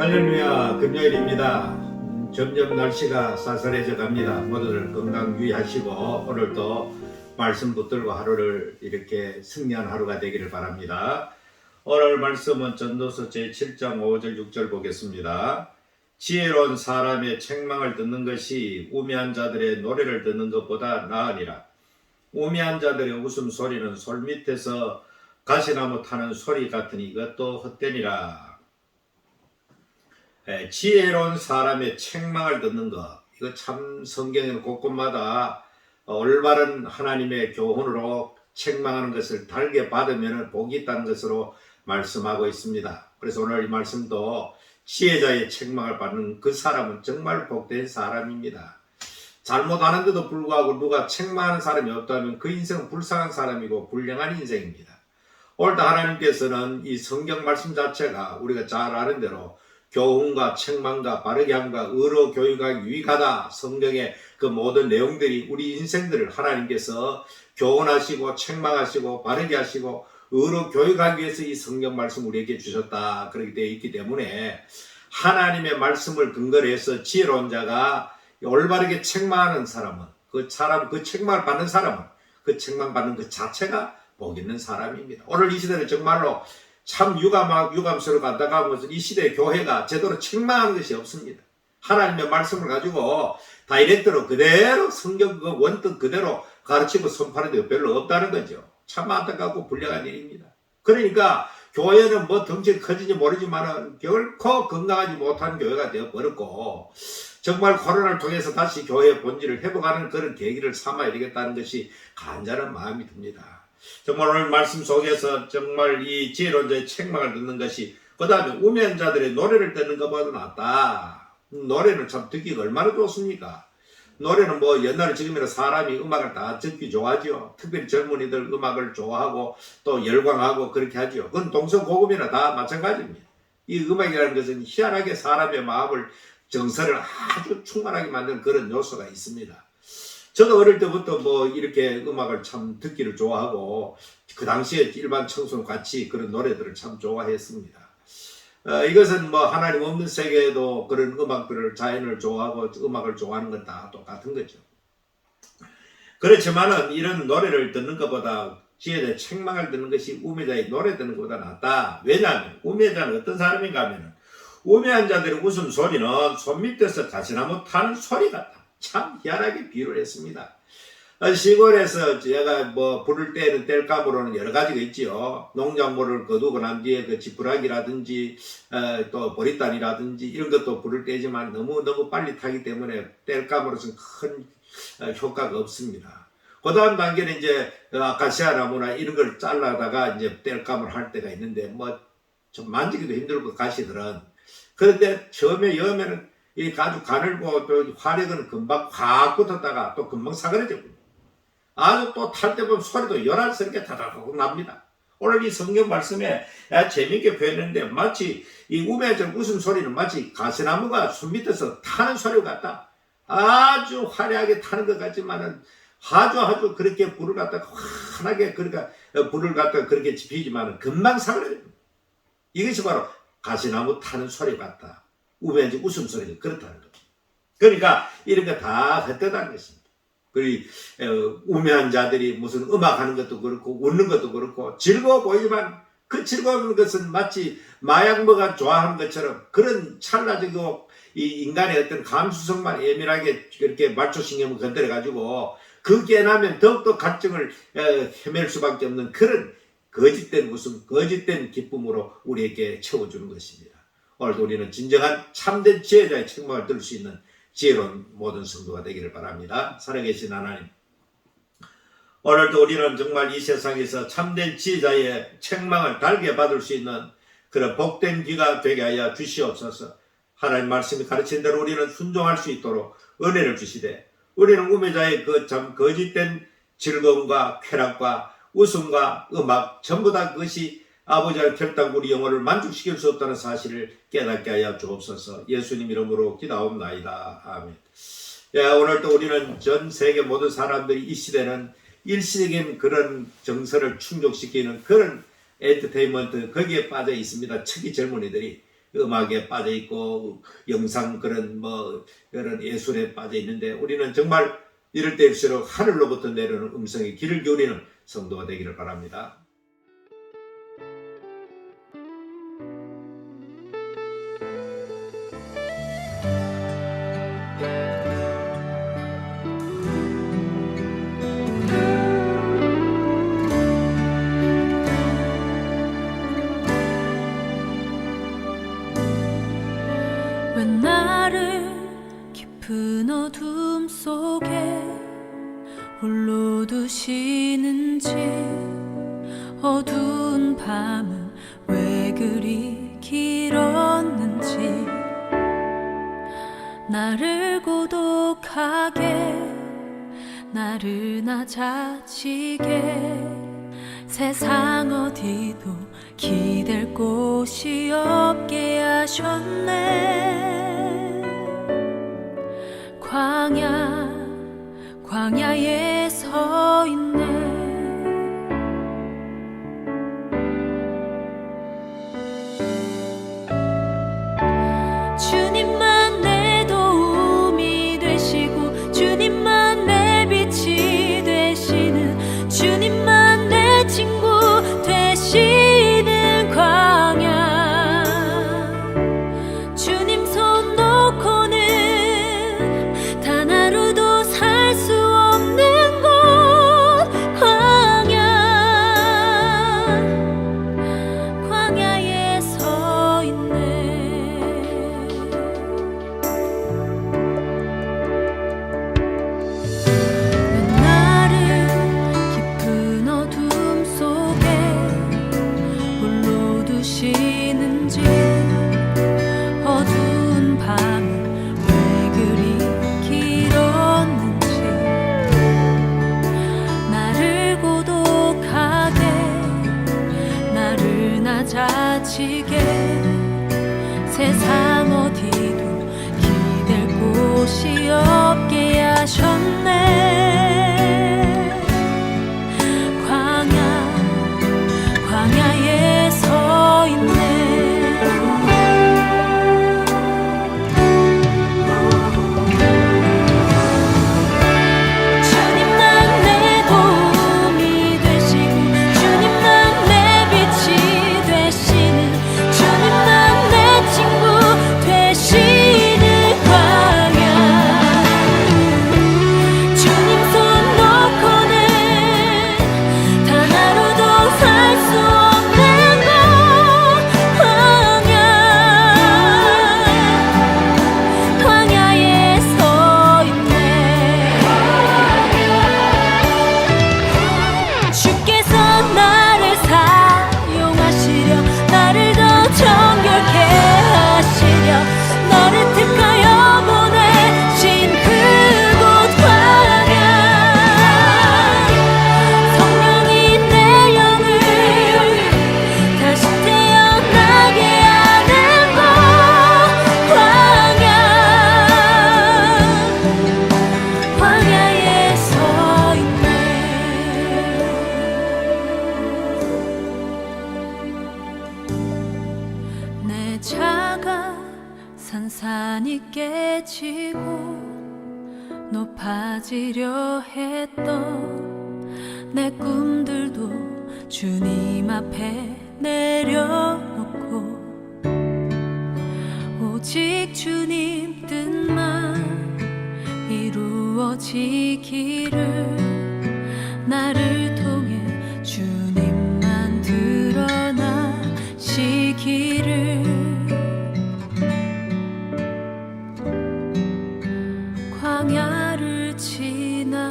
할렐루야 금요일입니다. 음, 점점 날씨가 쌀쌀해져 갑니다. 모두들 건강 유의하시고 오늘도 말씀 붙들고 하루를 이렇게 승리한 하루가 되기를 바랍니다. 오늘 말씀은 전도서 제7장 5절 6절 보겠습니다. 지혜로운 사람의 책망을 듣는 것이 우매한 자들의 노래를 듣는 것보다 나으니라. 우매한 자들의 웃음소리는 솔 밑에서 가시나무 타는 소리 같으니 이것도 헛되니라. 에, 지혜로운 사람의 책망을 듣는 것 이거 참 성경에는 곳곳마다 올바른 하나님의 교훈으로 책망하는 것을 달게 받으면 복이 있다는 것으로 말씀하고 있습니다. 그래서 오늘 이 말씀도 지혜자의 책망을 받는 그 사람은 정말 복된 사람입니다. 잘못하는데도 불구하고 누가 책망하는 사람이 없다면 그 인생은 불쌍한 사람이고 불량한 인생입니다. 오늘도 하나님께서는 이 성경 말씀 자체가 우리가 잘 아는 대로 교훈과 책망과 바르게 함과 의로 교육하기 유익하다. 성경의 그 모든 내용들이 우리 인생들을 하나님께서 교훈하시고 책망하시고 바르게 하시고 의로 교육하기 위해서 이 성경 말씀 우리에게 주셨다. 그렇게 되어 있기 때문에 하나님의 말씀을 근거로 해서 지혜로운 자가 올바르게 책망하는 사람은 그 사람 그 책망을 받는 사람은 그 책망 받는 그 자체가 복 있는 사람입니다. 오늘 이 시대는 정말로 참 유감하고 유감스러워 안타까운 것은 이 시대의 교회가 제대로 책망하는 것이 없습니다. 하나님의 말씀을 가지고 다이렉트로 그대로 성경 그 원뜻 그대로 가르치고 선포하는 데 별로 없다는 거죠. 참 안타깝고 불량한 일입니다. 그러니까 교회는 뭐 덩치 커진지 모르지만 결코 건강하지 못한 교회가 되어 버렸고 정말 코로나를 통해서 다시 교회의 본질을 회복하는 그런 계기를 삼아야 되겠다는 것이 간절한 마음이 듭니다. 정말 오늘 말씀 속에서 정말 이 지혜론자의 책망을 듣는 것이 그 다음에 우매한 자들의 노래를 듣는 것보다 낫다. 음, 노래는 참 듣기가 얼마나 좋습니까? 노래는 뭐 옛날에 지금이라 사람이 음악을 다 듣기 좋아하죠. 특별히 젊은이들 음악을 좋아하고 또 열광하고 그렇게 하죠. 그건 동서고금이나 다 마찬가지입니다. 이 음악이라는 것은 희한하게 사람의 마음을 정서를 아주 충만하게 만드는 그런 요소가 있습니다. 저도 어릴 때부터 뭐 이렇게 음악을 참 듣기를 좋아하고 그 당시에 일반 청소년 같이 그런 노래들을 참 좋아했습니다. 어, 이것은 뭐 하나님 없는 세계에도 그런 음악들을 자연을 좋아하고 음악을 좋아하는 건다 똑같은 거죠. 그렇지만은 이런 노래를 듣는 것보다 지혜자의 책망을 듣는 것이 우매자의 노래 듣는 것보다 낫다. 왜냐하면 우매자는 어떤 사람인가 하면은 우매한 자들의 웃음소리는 손 밑에서 가시나무 타는 소리 같다. 참 희한하게 비유를 했습니다. 어, 시골에서 제가 뭐 불을 때는 뗄감으로는 여러 가지가 있지요. 농작물을 거두고 난 뒤에 그 지푸라기라든지 어, 또 보리단이라든지 이런 것도 불을 떼지만 너무 너무 빨리 타기 때문에 뗄감으로서는 큰 어, 효과가 없습니다. 그 다음 단계는 이제 아카시아 나무나 이런 걸 잘라다가 이제 뗄감을 할 때가 있는데 뭐 좀 만지기도 힘들고 가시들은 그런데 처음에 여면은 이 아주 가늘고 또 화력은 금방 확 붙었다가 또 금방 사그러져버립니다. 아주 또 탈 때 보면 소리도 요란스럽게 다다닥 납니다. 오늘 이 성경 말씀에 재미있게 표현했는데 마치 이 우매한 웃음소리는 마치 가시나무가 숨 밑에서 타는 소리 같다. 아주 화려하게 타는 것 같지만은 아주 아주 그렇게 불을 갖다가 환하게 그러니까 불을 갖다가 그렇게 지피지만은 금방 사그러집니다. 이것이 바로 가시나무 타는 소리 같다. 우매한 웃음소리가 그렇다는 거죠. 그러니까 이런 거 다 헛되다는 것입니다. 그리 우매한 자들이 무슨 음악하는 것도 그렇고 웃는 것도 그렇고 즐거워 보이지만 그 즐거운 것은 마치 마약 먹어 좋아하는 것처럼 그런 찰나적이고 이 인간의 어떤 감수성만 예민하게 그렇게 말초신경을 건드려 가지고 그 깨나면 더욱더 갈증을 헤맬 수밖에 없는 그런 거짓된 웃음, 거짓된 기쁨으로 우리에게 채워주는 것입니다. 오늘도 우리는 진정한 참된 지혜자의 책망을 들을 수 있는 지혜로운 모든 성도가 되기를 바랍니다. 살아계신 하나님. 오늘도 우리는 정말 이 세상에서 참된 지혜자의 책망을 달게 받을 수 있는 그런 복된 귀가 되게 하여 주시옵소서. 하나님 말씀이 가르친 대로 우리는 순종할 수 있도록 은혜를 주시되 우리는 우매자의 그 참 거짓된 즐거움과 쾌락과 웃음과 음악 전부 다 그것이 아버지와 결단고 우리 영혼을 만족시킬 수 없다는 사실을 깨닫게 하여 주옵소서. 예수님 이름으로 기도옵나이다. 아멘. 예, 오늘 또 우리는 전 세계 모든 사람들이 이 시대는 일시적인 그런 정서를 충족시키는 그런 엔터테인먼트 거기에 빠져 있습니다. 특히 젊은이들이 음악에 빠져 있고 영상 그런 뭐 이런 예술에 빠져 있는데 우리는 정말 이럴 때일수록 하늘로부터 내려오는 음성에 길을 기울이는 성도가 되기를 바랍니다. 나를 깊은 어둠 속에 홀로 두시는지 어두운 밤은 왜 그리 길었는지 나를 고독하게 나를 낮아지게 세상 어디 기댈 곳이 없게 하셨네. 呀耶 자지게 세상 어디도 기댈 곳이 없게 하셨네. 산산이 깨지고 높아지려 했던 내 꿈들도 주님 앞에 내려놓고 오직 주님 뜻만 이루어지기를 나를 지나며